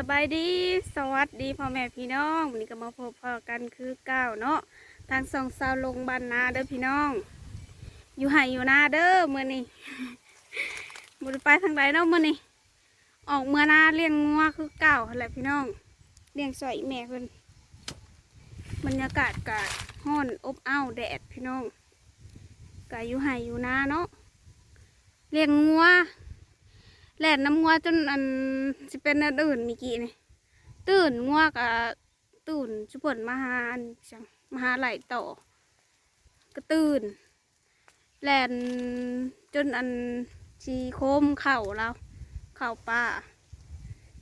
สบายดีสวัสดีพ่อแม่พี่น้องวันนี้ก็มาพบพอกันคือเก้าเนาะทางสองสาวลงบ้านนาเด้อพี่น้อง อยู่ไหอยู่นาเด้อมื่อนี้บุไปทางใดเนาะมื่อนี้ออกเมื่อนาเลี้ยงงัวคือเก้าแหละพี่น้องเลี้ยงสอยแม่เพิ่นบรรยากาศกะห้อนอบอ้าวแดดพี่น้องกะอยู่ไหอยู่นาเนาะเลี้ยงงัว แล่นน้ำงัวจนอันสิเป็นอันอื่นมีกี้นี่ตื่นงัวกับตื่นชุบนมาหาอันจังมาหาไหลต่อ ก็ตื่นแล่นจนอันชีโคมเข่าเราเข่าป่า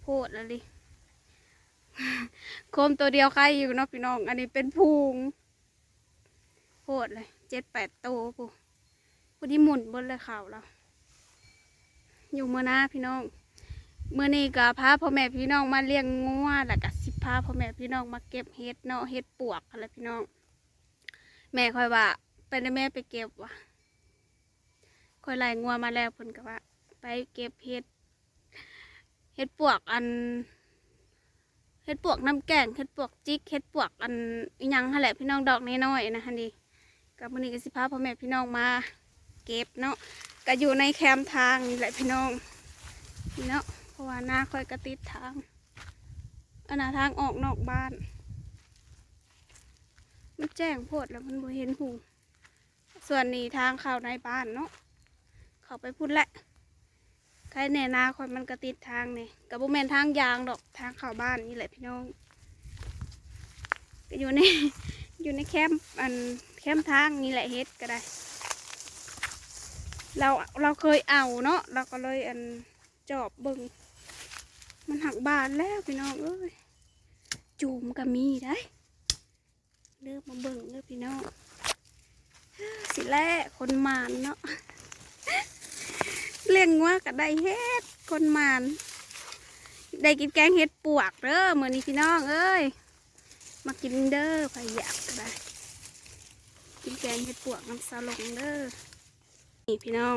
โพดแล้วดิโคมตัวเดียวใครอยู่เนาะพี่น้อง อันนี้เป็นพุงโพดเลยเจ็ดแปดโตวปุ๊พอดีหมุนบนเลยเข่าเรา อยู่เมื่อหน้าพี่น้องเมื่อนี้ก็พาพ่อแม่พี่น้องมาเลี้ยงงัวแล้วก็สิพาพ่อแม่พี่น้องมาเก็บเห็ดเนาะเห็ดปวกอะไรพี่น้อง แม่คอยว่าไปนแม่ไปเก็บว่ะคอยไล่งัวมาแล้วเพิ่นก็ว่า ไปเก็บเห็ดเห็ดปวกอันเห็ดปวกน้ำแกงเห็ดปวกจิกเห็ดปวกอันยังหั่นแหละพี่น้องดอกน้อยๆนะฮันดีกับมื่อนี้ก็สิพาพ่อแม่พี่น้องมา เก็บเนาะ ก็อยู่ในแคมป์ทางนี่แหละพี่น้องเนาะเพราะว่าหน้าค่อยกระติดทางอันนาทางออกนอกบ้าน มันแจ้งโพดแล้วมันบ่เห็นหูส่วนนี้ทางเข้าในบ้านเนาะเข้าไปพุ่นแหละใครแน่นาคอยมันกระติดทางเนี่ยกับบุแมนทางยางดอกทางเข้าบ้านนี่แหละพี่น้องก็อยู่ในอยู่ในแคมป์อันแคมป์ทางนี่แหละเฮ็ดก็ได้ เราเราเคยเอาเนาะเราก็เลยอันจอบเบิงมันหักบานแล้วพี่น้องเอ้ยจูมก็มีได้เริ่มมาเบิ่งเด้อพี่น้องสิแล่คนมานเนาะเลี้ยงงัวก็ได้เฮ็ดคนมานได้กินแกงเฮ็ดปวกเด้อเมื้อนี้พี่น้องเอ้ยมากินเด้อใครอยากก็ได้กินแกงเฮ็ดปวกน้ำซาลงเด้อ นี่พี่น้อง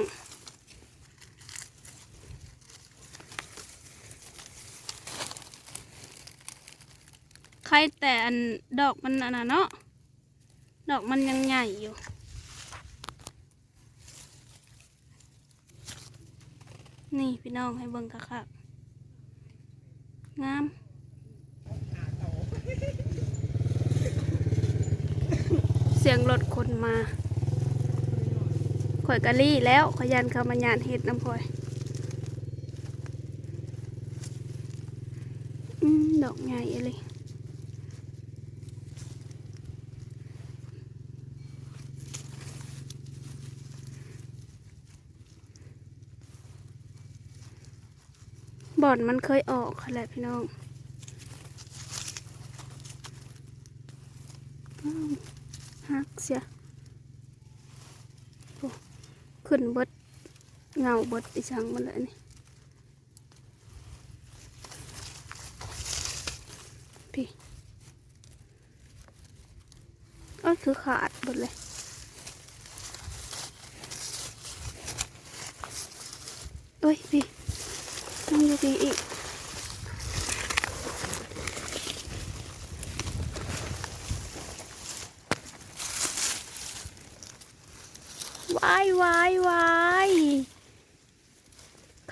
ใครแต่อันดอกมันอันน่ะเนาะ ดอกมันยังใหญ่อยู่ นี่พี่น้องให้เบิ่งคักๆงามเสียงรถคนมา ข่อยกะลี่แล้วขยันเขามาหยานเห็ดน้ำข่อยอดอกใหญ่เลยบ่อนมันเคยออกค่ะแหละพี่น้องอ้าวหักเสีย ขึ้นเบิดเงาเบิดอีสังมันเลยนี่พี่ก็คือขาดหมดเลยโอ้ยพี่ต้องอยู่พี่อีกวายวายวาย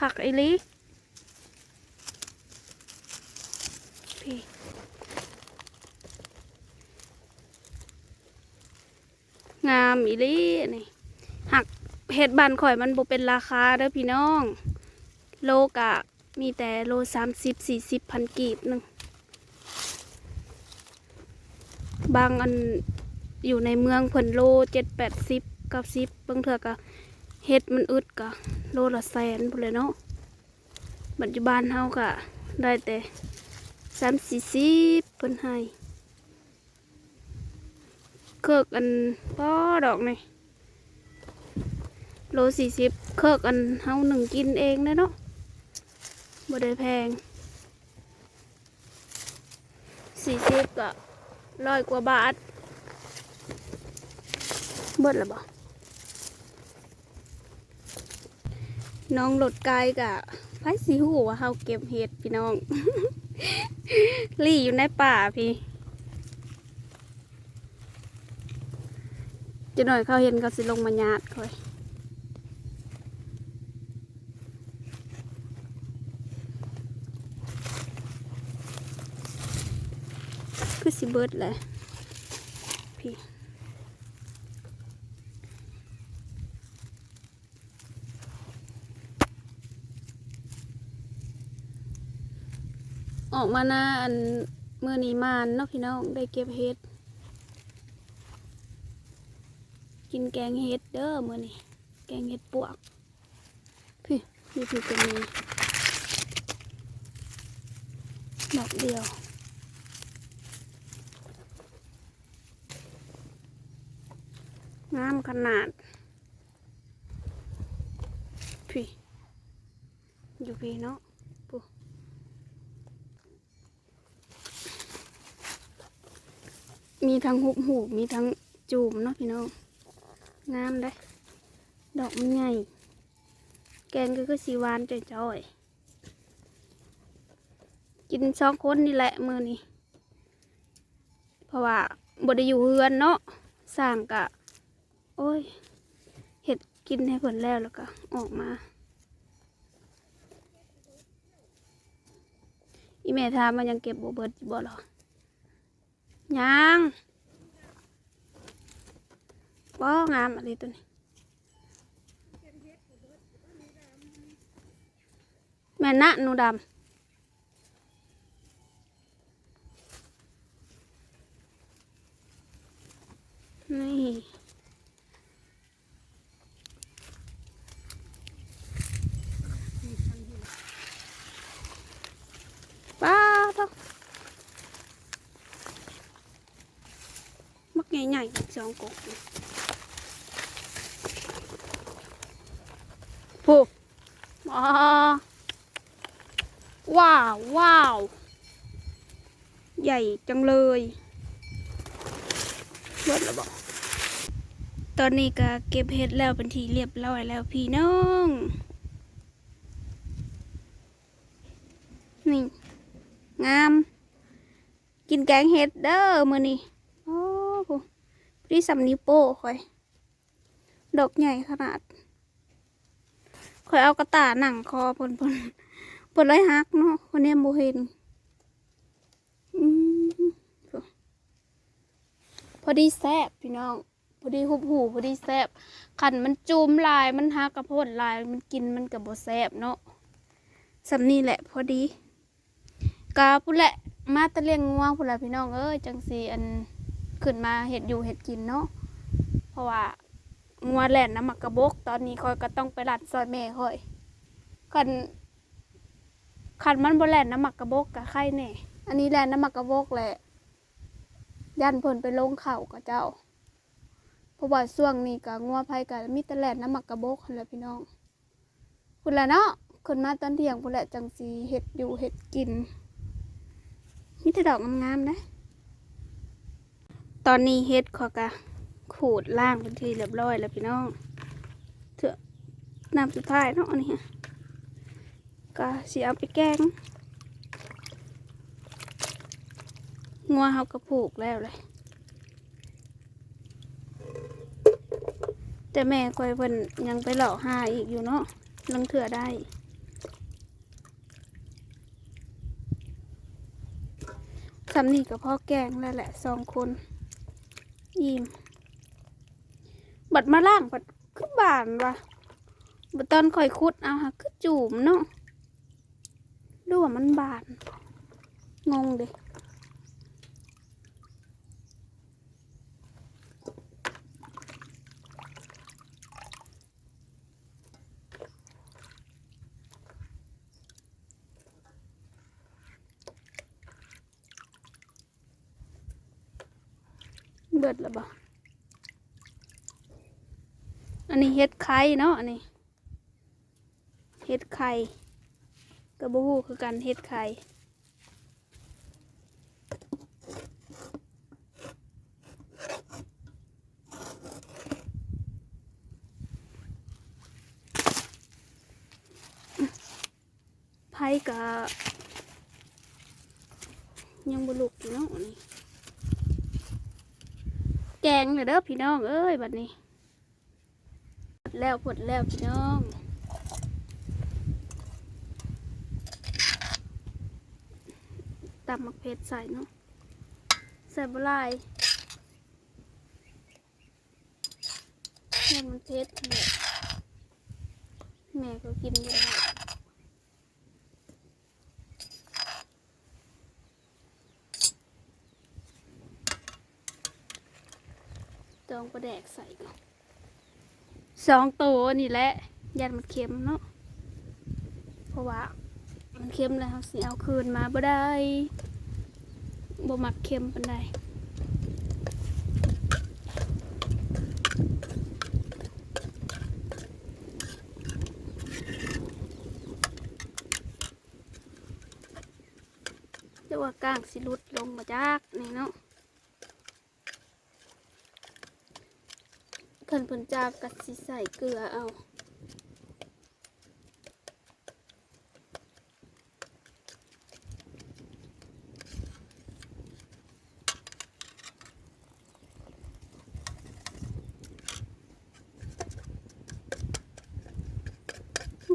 ขักไอลิพี่งามอีลีนี่หักเห็ดบันข่อยมันบ่เป็นราคาเด้อพี่น้อง โลกะ มีแต่โลสามสิบสี่สิบพันกีบหนึ่งบางอันอยู่ในเมืองเพิ่นโลเจ็ดแปดสิบเก้าสิบ บางเถื่อกะเฮ็ดมันอึดกะ โลละแสนพุ่นเลยเนาะปัจจุบันเฮากะได้แต่สามสี่สิบเพิ่นให้เคิกอันป้อดอกนี่โลสี่สิบเคิกอันเฮาหนึ่งกินเองนะเนาะบ่ได้แพงสี่สิบกะร้อยกว่าบาท เบิดล้วบ่ น้องหลดกายกะไผสิฮู้ว่าเฮาเก็บเห็ดพี่น้อง ลี่อยู่ในป่าพี่จะหน่อยเขาเห็นเขาสิลงมาญาติคอยคือสิเบิดแหละพี่ ออกมาหน้าอันเมื่อนี้มานเนาะพี่น้องได้เก็บเห็ด กินแกงเห็ดเด้อมื่อนี้แกงเห็ดปวก พี่พี่พี่จะมีดอกเดียวงามขนาด พี่ อยู่พี่เนาะปุ๊ มีทั้งหุบหูบมีทั้งจูมเนาะพี่น้องงามได้ดอกมันใหญ่แกงก็คือสีหวานจ่อยๆกินสองคนนี่แหละมือนี้เพราะว่าบไดอยู่เฮือนเนาะสร้างกะ โอ้ยเห็ดกินให้ผลแล้วแล้วก็ออกมาอีเมทามันยังเก็บโบเบิดอยู่บ่หรอ ยังบ่งามอะไรตัวนี้แม่นะหนูดำ นี่ ป้าเท่ามักใหญ่ๆส องกกนี่ผูว้าว้าวว้าว ใหญ่จังเลยเบิดแล้วบอกตอนนี้ก็เก็บเห็ดแล้วเป็นทีเรียบร้อยแล้วพี่น้อง นี่ งาม กินแกงเห็ดเด้อมือนี่โอ้โห พี่สำนิโป้คอย ดอกใหญ่ขนาดคอยเอากระตาหนังคอพนพนพนเลยฮักเนาะคนนี้โมเห็นอืมพอดีแซบพี่น้องพอดีหุบหูพอดีแซบขันมันจูมลายมันฮักกระโพดลายมันกินมันกับโบแซบเนาะสำนี่แหละ พอดีกาพุ่นแหละมาตะเลียงงัวงพุ่นแหละพี่น้องเอ้ยจังสีอัน ขึ้นมาเห็ดอยู่เห็ดกินเนาะเพราะว่างัวแล่นน้ำหมักกระบก ตอนนี้คอยก็ต้องไปรัดซอยแม่คอยคันคันมันบ่แล่นน้ำหมักกระบกกับไข่แน่อันนี้แล่นน้ำหมักกระบกแหละยันเพิ่นไปลงเข่ากับเจ้าเพราะว่าช่วงนี้กับงัวไผ่กับมีต่แล่นน้ำหมักกระบกหั่นละพี่น้องพุ่นละเนาะขึ้นมาตอนเที่ยงพุ่นละจังสีเห็ดอยู่เห็ดกินมีแต่ดอกงามๆนะ ตอนนี้เฮ็ดขอกะขูดล่างเป็นที่เรียบร้อยแล้วพี่น้องเถอะน้ำสุดท้ายเนาะนี่ก็สิเอาไปแกงงัวเฮากระผูกแล้วเลย แต่แม่คอยเพิ่นยังไปหลอกหาอีกอยู่เนาะลังเถื่อได้สำนีกับพ่อแกงแล้วแหละสองคน อิ่มบัดมาล่างบัดคือบานวะบัดตอนคอยคุดเอาฮะคือจูมเนาะดูว่ามันบาน งงเดิ เบิดแล้วบ่อันนี้เฮ็ดไข่เนาะอันนี้เฮ็ดไข่กระบูคือกันเฮ็ดไข่ไพ่ก็ยังบลุกอยู่เนาะนี่ แกงเลยเด้อพี่น้องเอ้ยบัดนี้ผดแล้วผดแล้วพี่น้องตำมักเพชรใส่เนาะใส่บลายแม่มันเพชรแหละแม่ก็กินไม่ได้ องประแดกใส่ก่อนสองตัวนี่แหละยันมันเค็มเนาะเพราะว่ามันเค็มแล้วเราสิเอาคืนมาบ่ได้บ่มักเค็มปานใดเรียกว่ากลางสิลุดลงมาจากนี่เนาะ ขันเพิ่นจากกัดสิใส่เกลือเอา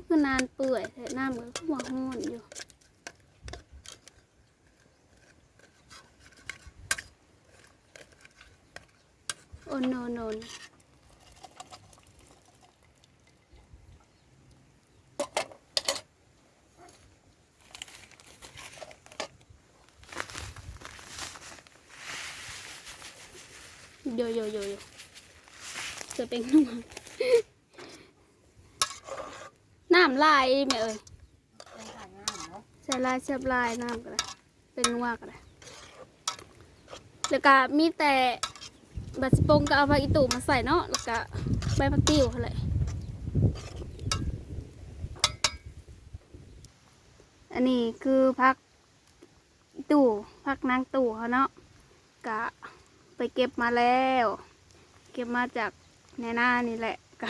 คือนานเปื่อยแต่น้ำมันก็หัวห้อนอยู่ โอ้โนโนน โยโยโยโยจะเป็นนัวน้ำลายแม่เอ้ยใส่ลายเสียบลายน้ำก็ได้เป็นนัวก็ได้แล้วก็มีแต่บัตรสปงก็เอาไปอีตู่มาใส่เนาะแล้วก็ใบผักติ้วเขาเลยอันนี้คือพักตู่พักนางตู่เขาเนาะกะ ไปเก็บมาแล้ว เก็บมาจากในหน้านี่แหละก็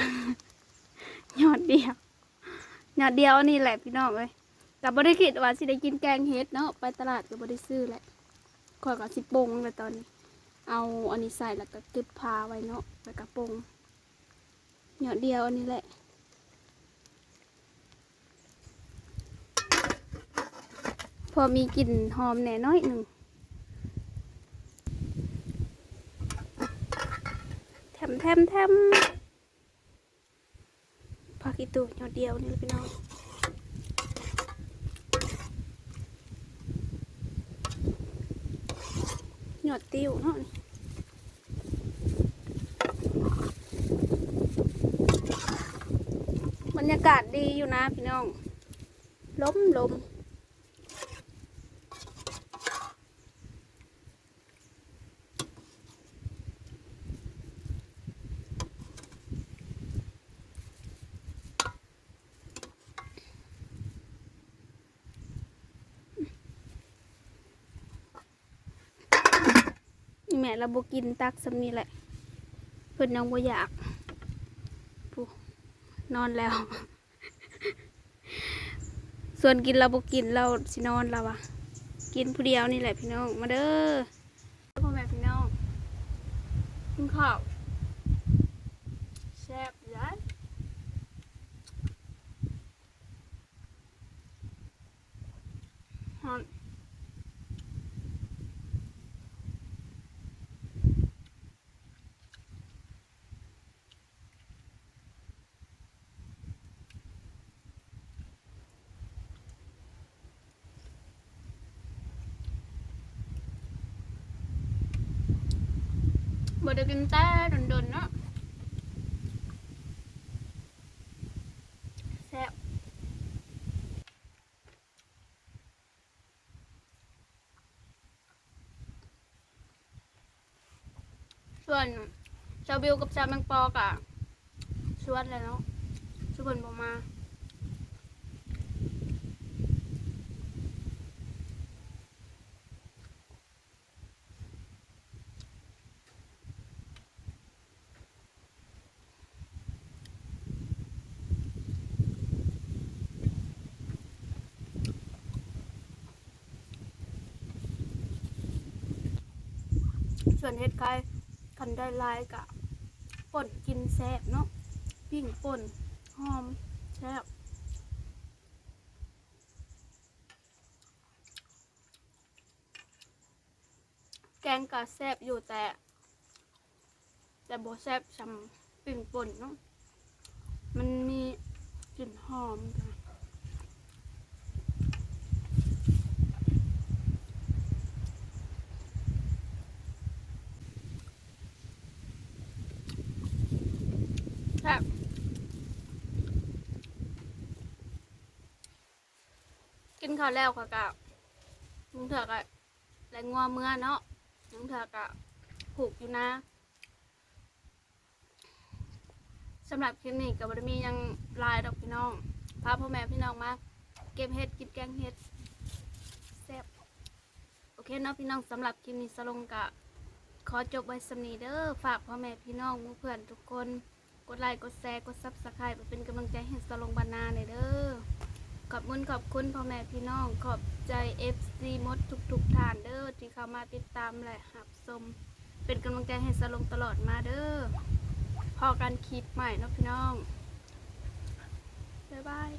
ยอดเดียว ยอดเดียวนี่แหละพี่น้องเอ้ยกับบริคิดว่าสิได้กินแกงเฮ็ดเนาะไปตลาดกับบริซื้อแหละขอยกับสิปงเลยตอนนี้ เอาอันนี้ใส่แล้วก็เก็บพาไว้เนาะแล้วก็ปงหยอดเดียวอันนี้แหละพอมีกลิ่นหอมแหน่น้อยหนึ่ง แถมแถมแถมผักอีตูหยอดเดียวนี่พี่น้องหยอดติ้วเนาะบรรยากาศดีอยู่นะพี่น้อง ล้มลม แม่เราบกินตักสำนี้แหละ เพิ่นน้องบ่อยากปูนอนแล้ว ส่วนกินเราบกินเราสินอนเราอะกินผู้เดียวนี่แหละพี่น้องมาเด้อพ่อแม่พี่น้องกินข้าวแซ่บย้ายฮอน บ่ได้กินแต่ดนๆเนาะแซ่บส่วนชาวบิวกับชาวแมงปอกอะชวนเลยเนาะชวนผมมา ม พื่นเฮ็ดคล้ายคันได้ลายกะป่นกินแซ่บเนาะปิ้งป่นหอมแซ่บแกงกะแซ่บอยู่แต่ แต่บ่แซ่บซำปิ้งป่นเนาะมันมีกลิ่นหอมจ้ะ ข้าวแล้วค่ะกะยังเถือกะแรงงัวเมื่อเนาะยังเถือกะผูกอยู่นะสำหรับคลิปนี้กับบรมียังลายดอกพี่น้องพาพ่อแม่พี่น้องมาเก็บเห็ดกินแกงเห็ดแซ่บโอเคเนาะพี่น้องสำหรับคลิปนี้สลงกะขอจบไว้สำนีเด้อฝากพ่อแม่พี่น้องมู่เพื่อนทุกคน กดไลค์กดแชร์กดซับสไครป์เป็นกำลังใจให้สลงบานาในอยเด้อ ขอบคุณขอบคุณพ่อแม่พี่น้อง ขอบใจ FC มดทุกๆท่านเด้อที่เข้ามาติดตามและหับชมเป็นกำลังใจให้สลงตลอดมาเด้อพอกันคลิปใหม่นะพี่น้อง บ๊ายบาย